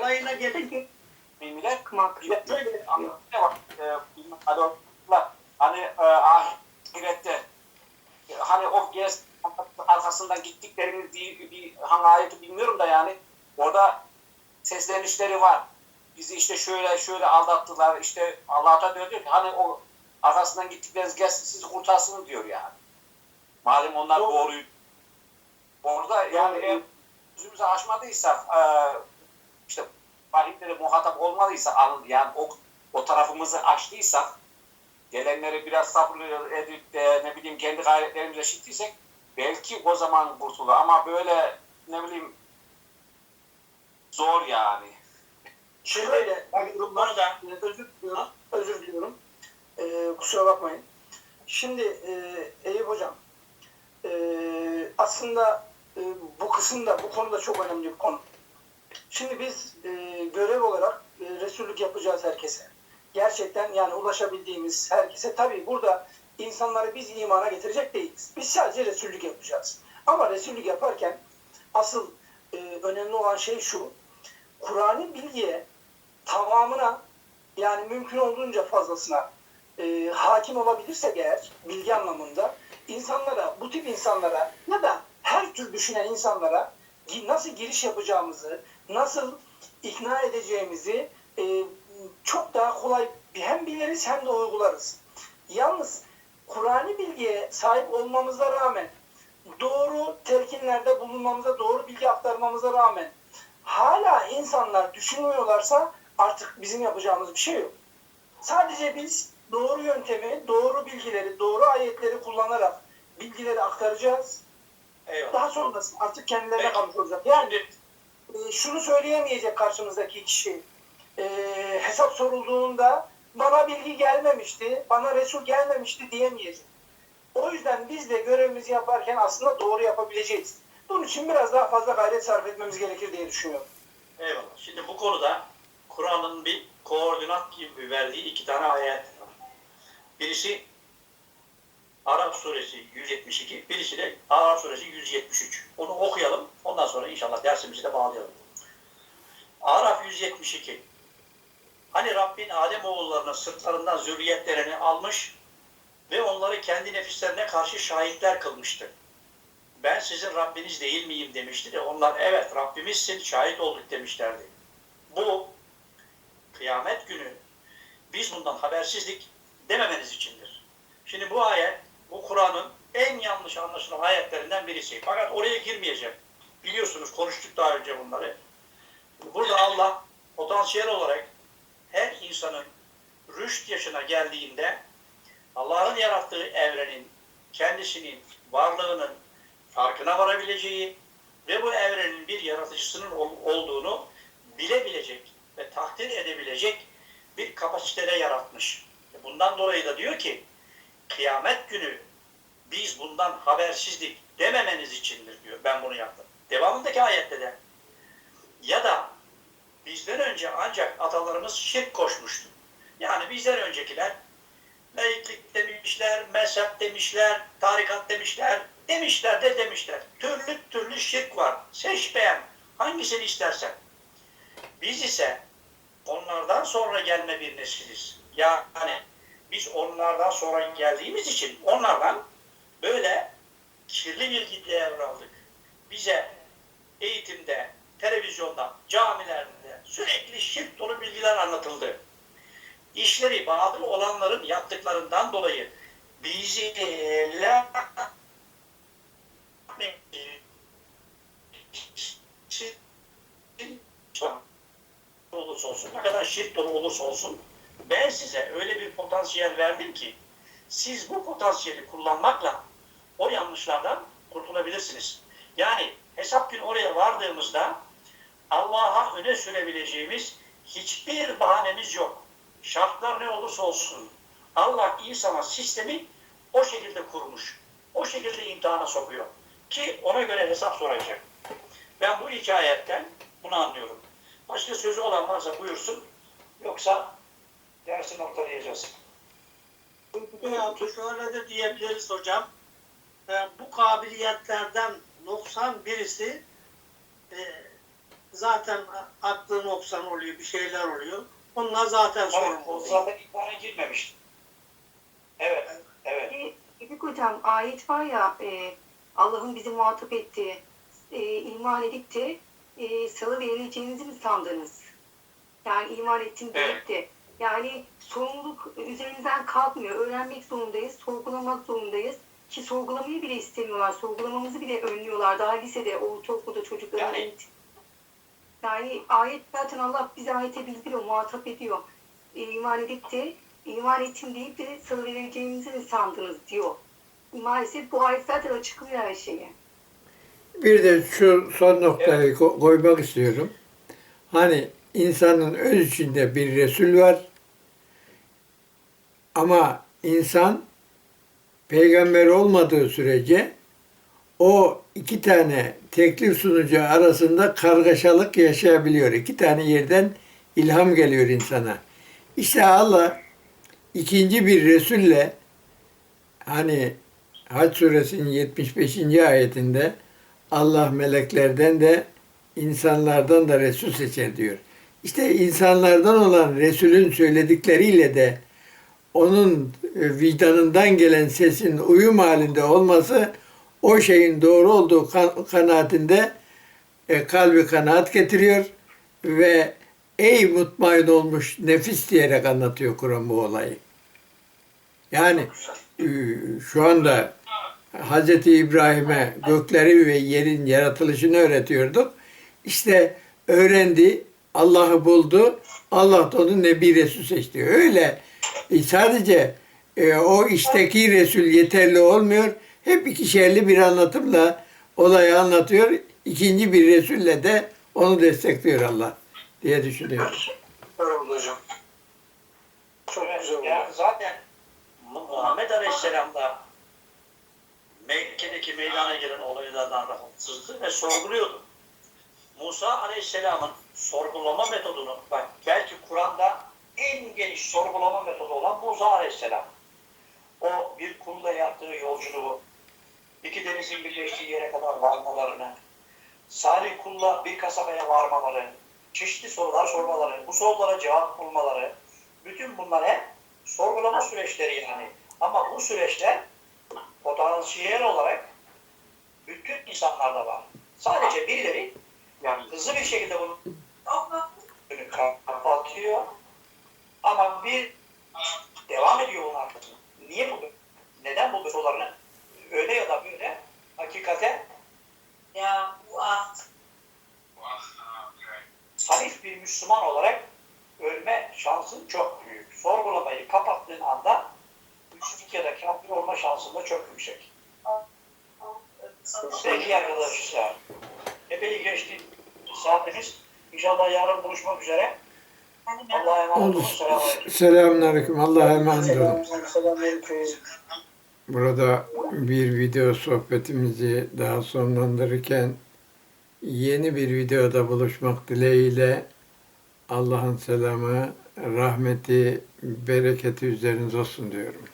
olayına gelince millet böyle anlatıyor. Bak, e, adamlar hani e, ahirette e, hani o gez arkasından gittiklerini bir, bir hangi ayeti bilmiyorum da yani orada seslenişleri var. Bizi işte şöyle şöyle aldattılar. işte Allah da diyor, diyor ki hani o arkasından gittikleriniz gelsin sizi kurtarsın diyor yani. Madem onlar Doğru. doğruyu orada yani eğer yüzümüzü açmadıysak e, işte vahiylere muhatap olmadıysa al- yani o, o tarafımızı açtıysak gelenleri biraz sabırlı edip de ne bileyim kendi gayretlerimize şittiysek belki o zaman kurtulur ama böyle ne bileyim zor yani. Şimdi öyle. bu konuda Özür diliyorum. Özür diliyorum. Ee, kusura bakmayın. Şimdi e, Eyüp Hocam e, aslında e, bu kısımda bu konuda çok önemli bir konu. Şimdi biz e, görev olarak e, Resullük yapacağız herkese. Gerçekten yani ulaşabildiğimiz herkese tabii burada insanları biz imana getirecek değiliz. Biz sadece Resullük yapacağız. Ama Resullük yaparken asıl e, önemli olan şey şu. Kur'an'ı bilgiye tamamına yani mümkün olduğunca fazlasına e, hakim olabilirsek eğer bilgi anlamında insanlara, bu tip insanlara ya da her tür düşünen insanlara nasıl giriş yapacağımızı, nasıl ikna edeceğimizi e, çok daha kolay hem biliriz hem de uygularız. Yalnız Kur'an'ı bilgiye sahip olmamıza rağmen doğru telkinlerde bulunmamıza, doğru bilgi aktarmamıza rağmen hala insanlar düşünmüyorlarsa artık bizim yapacağımız bir şey yok. Sadece biz doğru yöntemi, doğru bilgileri, doğru ayetleri kullanarak bilgileri aktaracağız. eyvallah. Daha sonrası artık kendilerine kalmış olacak. Yani Şimdi şunu söyleyemeyecek karşımızdaki kişi. E, hesap sorulduğunda bana bilgi gelmemişti, bana Resul gelmemişti diyemeyecek. O yüzden biz de görevimizi yaparken aslında doğru yapabileceğiz. Bunun için biraz daha fazla gayret sarf etmemiz gerekir diye düşünüyorum. Eyvallah. Şimdi bu konuda Kur'an'ın bir koordinat gibi verdiği iki tane ayet var. Birisi Arap suresi 172, birisi de Arap suresi 173. Onu okuyalım. Sonra inşallah dersimizi de bağlayalım. Araf 172. Hani Rabbin Adem oğullarının sırtlarından zürriyetlerini almış ve onları kendi nefislerine karşı şahitler kılmıştı. Ben sizin Rabbiniz değil miyim demişti de onlar evet Rabbimizsin şahit olduk demişlerdi. Bu kıyamet günü biz bundan habersizlik dememeniz içindir. Şimdi bu ayet bu Kur'an'ın en yanlış anlaşılan ayetlerinden birisi. Fakat oraya girmeyeceğim. Biliyorsunuz konuştuk daha önce bunları. Burada Allah potansiyel olarak her insanın rüşt yaşına geldiğinde Allah'ın yarattığı evrenin kendisinin varlığının farkına varabileceği ve bu evrenin bir yaratıcısının ol- olduğunu bilebilecek ve takdir edebilecek bir kapasitede yaratmış. Bundan dolayı da diyor ki kıyamet günü biz bundan habersizlik dememeniz içindir diyor. Ben bunu yaptım. Devamındaki ayette de ya da bizden önce ancak atalarımız şirk koşmuştu. Yani bizden öncekiler laiklik demişler, mezhep demişler, tarikat demişler, demişler de demişler. Türlü türlü şirk var. Seç beğen. Hangisini istersen. Biz ise onlardan sonra gelme bir nesiliz. Yani biz onlardan sonra geldiğimiz için onlardan böyle kirli bilgi devraldık. Bize eğitimde, televizyonda, camilerde sürekli şirk dolu bilgiler anlatıldı. İşleri batıl olanların yaptıklarından dolayı bizi olursa olsun, ne kadar şirk dolu olursa olsun ben size öyle bir potansiyel verdim ki siz bu potansiyeli kullanmakla o yanlışlardan kurtulabilirsiniz. Yani hesap günü oraya vardığımızda Allah'a öne sürebileceğimiz hiçbir bahanemiz yok. Şartlar ne olursa olsun Allah insana sistemi o şekilde kurmuş. O şekilde imtihana sokuyor. Ki ona göre hesap soracak. Ben bu hikayetten bunu anlıyorum. Başka sözü olan varsa buyursun. Yoksa dersi noktalayacağız. Ya şöyle de diyebiliriz hocam. E, bu kabiliyetlerden 91'isi e, zaten aklın oksan oluyor, bir şeyler oluyor. Onlar zaten Evet, sorumlu o zaten imtihana girmemişti. Evet, evet. Dedik hocam ayet var ya e, Allah'ın bizi muhatap ettiği e, iman edip de e, salı verileceğinizi mi sandınız? Yani iman ettim deyip de yani sorumluluk üzerimizden kalkmıyor. Öğrenmek zorundayız, sorgulamak zorundayız. Ki sorgulamayı bile istemiyorlar. Sorgulamamızı bile önlüyorlar. Daha lisede, ortaokulda çocukların Yani- eğitim. Yani ayet zaten Allah bize ayete bildiriyor, muhatap ediyor. E, iman edip de iman ettim deyip de salı vereceğinizi mi sandınız diyor. Maalesef bu ayet zaten açıklıyor her şeyi. Bir de şu son noktayı ko- koymak istiyorum. Hani insanın öz içinde bir Resul var. Ama insan peygamber olmadığı sürece o iki tane teklif sunucu arasında kargaşalık yaşayabiliyor. İki tane yerden ilham geliyor insana. İşte Allah ikinci bir Resulle hani Hac suresinin 75. ayetinde Allah meleklerden de insanlardan da Resul seçer diyor. İşte insanlardan olan Resul'ün söyledikleriyle de onun vicdanından gelen sesin uyum halinde olması o şeyin doğru olduğu kan- kanaatinde e, kalbi kanaat getiriyor ve ey mutmain olmuş nefis diyerek anlatıyor Kur'an bu olayı. Yani e, şu anda Hz. İbrahim'e gökleri ve yerin yaratılışını öğretiyorduk. İşte öğrendi, Allah'ı buldu, Allah da onu Nebi Resul seçti. Öyle e, sadece e, o işteki Resul yeterli olmuyor. Hep ikişerli bir anlatımla olayı anlatıyor. İkinci bir Resul'le de onu destekliyor Allah diye düşünüyorum. Öyle oldu hocam. Çok Evet, güzel oldu. yani zaten Mu- Muhammed Aleyhisselam da Mekke'deki meydana gelen olaylardan rahatsızdı ve sorguluyordu. Musa Aleyhisselam'ın sorgulama metodunu, bak belki Kur'an'da en geniş sorgulama metodu olan Musa Aleyhisselam. O bir kulla yaptığı yolculuğu, iki denizin birleştiği yere kadar varmalarını, Salih kulla bir kasabaya varmaları, çeşitli sorular sormaları, bu sorulara cevap bulmaları, bütün bunlar hep sorgulama süreçleri yani. Ama bu süreçler potansiyel olarak bütün insanlarda var. Sadece birileri yani hızlı bir şekilde bunu kapatıyor ama bir devam ediyor bunun arkasında. Niye bu? Neden bu sorularını öyle ya da böyle hakikate ya salif bir Müslüman olarak ölme şansın çok büyük. Sorgulamayı kapattığın anda kafir olma şansın da çok yüksek. Peki arkadaşlar. Epey geçti saatimiz. İnşallah yarın buluşmak üzere. Allah'a emanet olun. Selamünaleyküm. Selamünaleyküm. Allah'a emanet olun. Selam, selamünaleyküm. Burada bir video sohbetimizi daha sonlandırırken yeni bir videoda buluşmak dileğiyle Allah'ın selamı, rahmeti, bereketi üzerinize olsun diyorum.